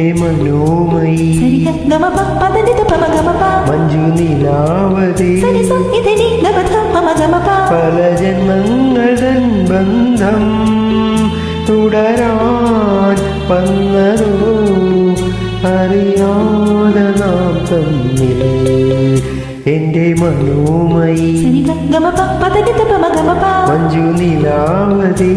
എന്റെ മനോമയി മഞ്ജു നിലാവതി പല ജന്മങ്ങൾ ബന്ധം തുടരാൻ വന്നതോ അറിയാതെ നാം തമ്മിൽ എന്റെ മനോമയി. മഞ്ജു നിലാവതി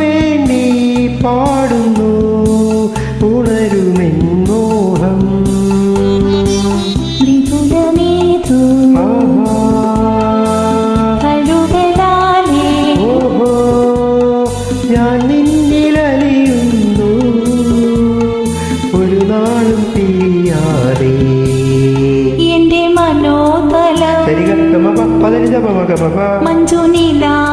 വേണ്ടി പാടുന്നു. ഉണരുമെൻ മോഹം. ആഹാ. ഓഹോ. ഞാൻ നിന്നിലലിയുന്നു. ഒരു നാളും തീയാതെ എന്റെ മനോതല. സരിഗമ പദനിത പമക പമ മഞ്ജു നീലാമയം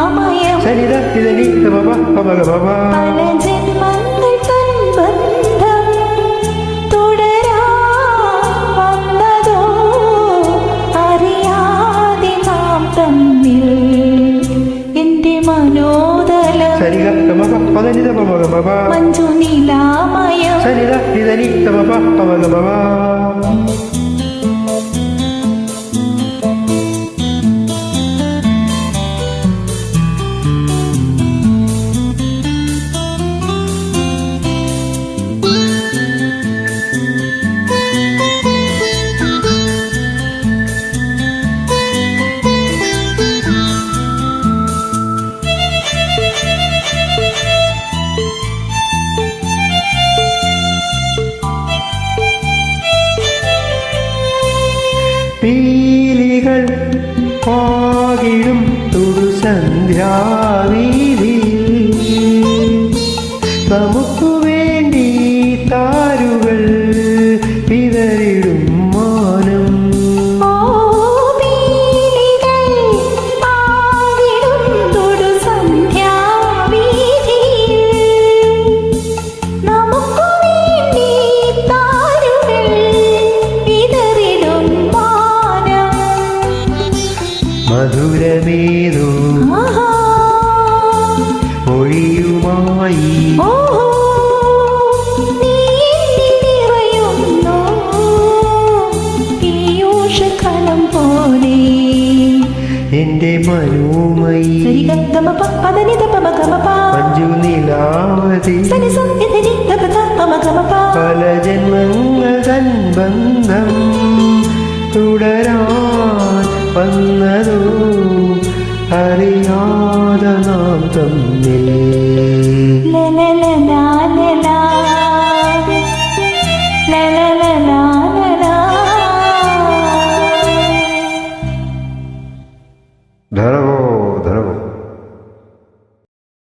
മഞ്ജു നീലാമയം സരിത ഇതനി പമ പമക പമ പീലികൾ പാകിടും തുടുസന്ധ്യാവീതി നമുക്കു മൊഴിയുമായി ഓഹോ നീ എന്നിൽ നിറയുന്നു. പീയൂഷകണം പോലെ. എന്റെ മനോമയി മഞ്ജു നിലാവതി. പല ജന്മങ്ങൾ തൻ ബന്ധം തുടരാൻ വന്നതോ അറിയാതെ നാം തമ്മിൽ